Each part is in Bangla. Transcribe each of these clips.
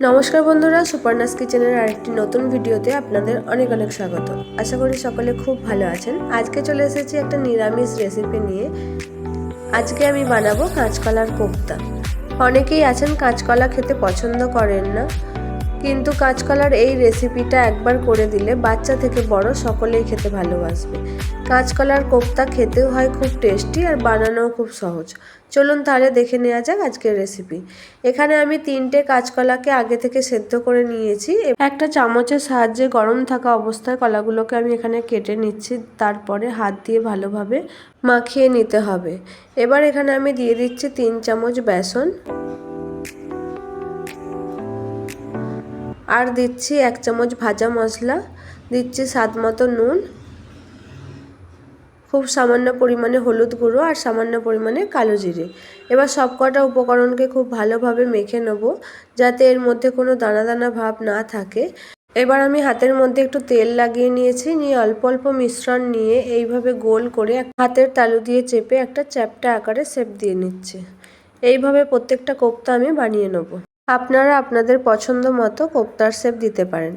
নমস্কার বন্ধুরা সুপারনাস কিচেনের আরেকটি নতুন ভিডিওতে আপনাদের অনেক অনেক স্বাগত। আশা করি সকলে খুব ভালো আছেন। আজকে চলে এসেছি একটা নিরামিষ রেসিপি নিয়ে। আজকে আমি বানাবো কাঁচকলার কোপ্তা। অনেকেই আছেন কাঁচকলা খেতে পছন্দ করেন না। কিন্তু কাঁচকলার এই রেসিপিটা একবার করে দিলে বাচ্চা থেকে বড় সকলেই খেতে ভালোবাসবে। কাঁচকলার কোপ্তা খেতেও হয় খুব টেস্টি আর বানানোও খুব সহজ। চলুন তাহলে দেখে নেওয়া যাক আজকের রেসিপি এখানে আমি তিনটে কাঁচকলাকে আগে থেকে সেদ্ধ করে নিয়েছি। একটা চামচের সাহায্যে গরম থাকা অবস্থায় কলাগুলোকে আমি এখানে কেটে নিচ্ছি। তারপরে হাত দিয়ে ভালোভাবে মাখিয়ে নিতে হবে। এবার এখানে আমি দিয়ে দিচ্ছি তিন চামচ বেসন। আর দিচ্ছি এক চামচ ভাজা মশলা, দিচ্ছি স্বাদ মতো নুন, খুব সামান্য পরিমাণে হলুদ গুঁড়ো আর সামান্য পরিমাণে কালো জিরে। এবার সব কটা উপকরণকে খুব ভালোভাবে মেখে নেব যাতে এর মধ্যে কোনো দানা দানা ভাব না থাকে। এবার আমি হাতের মধ্যে একটু তেল লাগিয়ে নিয়েছি, নিয়ে অল্প অল্প মিশ্রণ নিয়ে এইভাবে গোল করে হাতের তালু দিয়ে চেপে একটা চ্যাপটা আকারে শেপ দিয়ে নিচ্ছে। এইভাবে প্রত্যেকটা কোপ্তা আমি বানিয়ে নেব। আপনারা আপনাদের পছন্দ মতো কোপ্তার শেপ দিতে পারেন।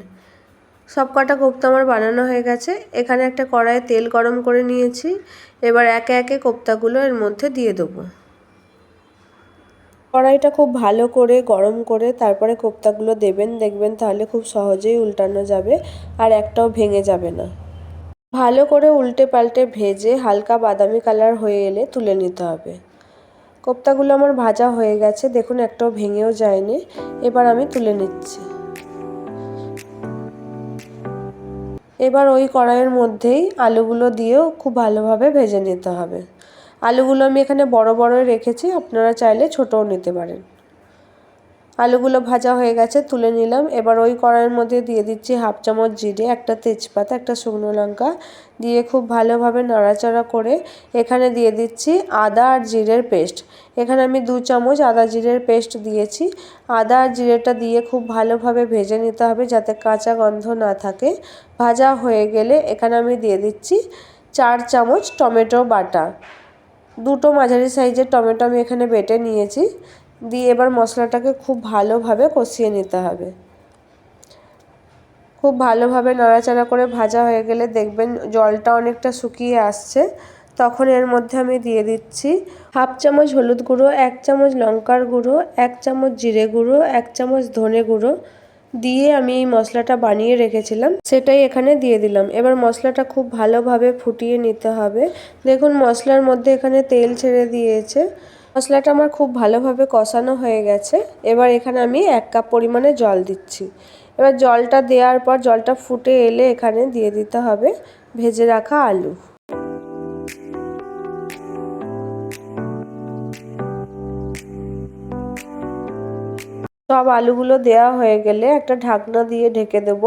সব কটা কোপ্তা আমার বানানো হয়ে গেছে। এখানে একটা কড়াইয়ে তেল গরম করে নিয়েছি। এবার একে একে কোপ্তাগুলো এর মধ্যে দিয়ে দেবো। কড়াইটা খুব ভালো করে গরম করে তারপরে কোপ্তাগুলো দেবেন। দেখবেন তাহলে খুব সহজেই উল্টানো যাবে আর একটাও ভেঙে যাবে না। ভালো করে উল্টে পাল্টে ভেজে হালকা বাদামি কালার হয়ে এলে তুলে নিতে হবে। কোপ্তাগুলো আমার ভাজা হয়ে গেছে, দেখুন একটাও ভেঙেও যায়নি। এবার আমি তুলে নিচ্ছি। এবার ওই কড়াইয়ের মধ্যেই আলুগুলো দিয়েও খুব ভালোভাবে ভেজে নিতে হবে। আলুগুলো আমি এখানে বড় বড়ই রেখেছি, আপনারা চাইলে ছোটও নিতে পারেন। আলুগুলো ভাজা হয়ে গেছে, তুলে নিলাম। এবার ওই কড়াইয়ের মধ্যে দিয়ে দিচ্ছি হাফ চামচ জিরে, একটা তেজপাতা, একটা শুকনো লঙ্কা দিয়ে খুব ভালোভাবে নাড়াচাড়া করে এখানে দিয়ে দিচ্ছি আদা আর জিরের পেস্ট। এখানে আমি দু চামচ আদা জিরের পেস্ট দিয়েছি। আদা আর জিরেটা দিয়ে খুব ভালোভাবে ভেজে নিতে হবে যাতে কাঁচা গন্ধ না থাকে। ভাজা হয়ে গেলে এখানে আমি দিয়ে দিচ্ছি চার চামচ টমেটো বাটা। দুটো মাঝারি সাইজের টমেটো আমি এখানে বেটে নিয়েছি। দিয়ে এবার মশলাটাকে খুব ভালোভাবে কষিয়ে নিতে হবে। খুব ভালোভাবে নাড়াচাড়া করে ভাজা হয়ে গেলে দেখবেন জলটা অনেকটা শুকিয়ে আসছে। তখন এর মধ্যে আমি দিয়ে দিচ্ছি হাফ চামচ হলুদ গুঁড়ো, এক চামচ লঙ্কার গুঁড়ো, এক চামচ জিরে গুঁড়ো, এক চামচ ধনে গুঁড়ো দিয়ে আমি এই মশলাটা বানিয়ে রেখেছিলাম, সেটাই এখানে দিয়ে দিলাম। এবার মশলাটা খুব ভালোভাবে ফুটিয়ে নিতে হবে। দেখুন মশলার মধ্যে এখানে তেল ছেড়ে দিয়েছে। মশলাটা আমার খুব ভালোভাবে কষানো হয়ে গেছে। এবার এখানে আমি এক কাপ পরিমাণে জল দিচ্ছি। এবার জলটা দেওয়ার পর জলটা ফুটে এলে এখানে দিয়ে দিতে হবে ভেজে রাখা আলু। সব আলুগুলো দেওয়া হয়ে গেলে একটা ঢাকনা দিয়ে ঢেকে দেব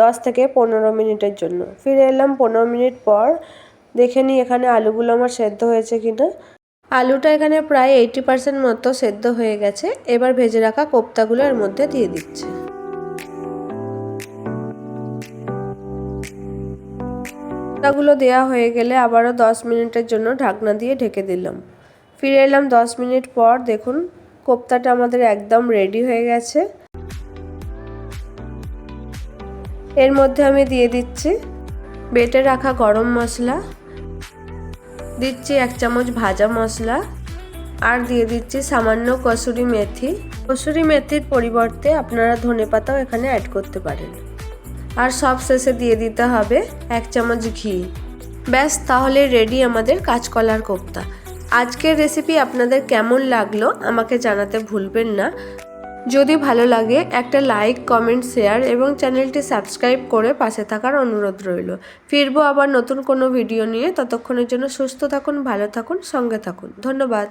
দশ থেকে পনেরো মিনিটের জন্য। ফিরে এলাম পনেরো মিনিট পর। দেখে নিই এখানে আলুগুলো আমার সেদ্ধ হয়েছে কিনা। আলুটা এখানে প্রায় এইটি পার্সেন্ট মতো সেদ্ধ হয়ে গেছে। এবার ভেজে রাখা কোপ্তাগুলো এর মধ্যে দিয়ে দিচ্ছে। কোপ্তাগুলো দেওয়া হয়ে গেলে আবারও দশ মিনিটের জন্য ঢাকনা দিয়ে ঢেকে দিলাম। ফিরে এলাম দশ মিনিট পর। দেখুন, কোপ্তাটা আমাদের একদম রেডি হয়ে গেছে। এর মধ্যে আমি দিয়ে দিচ্ছি বেটে রাখা গরম মশলা। দিচ্ছি এক চামচ ভাজা মশলা আর দিয়ে দিচ্ছি সামান্য কসুরি মেথি। কসুরি মেথির পরিবর্তে আপনারা ধনে পাতাও এখানে অ্যাড করতে পারেন। আর সব শেষে দিয়ে দিতে হবে এক চামচ ঘি। ব্যাস, তাহলে রেডি আমাদের কাঁচকলার কোপ্তা। আজকের রেসিপি আপনাদের কেমন লাগল আমাকে জানাতে ভুলবেন না। যদি ভালো লাগে, একটা লাইক কমেন্ট শেয়ার এবং চ্যানেলটি সাবস্ক্রাইব করে পাশে থাকার অনুরোধ রইল। ফিরব আবার নতুন কোনো ভিডিও নিয়ে। ততক্ষণের জন্য সুস্থ থাকুন, ভালো থাকুন, সঙ্গে থাকুন। ধন্যবাদ।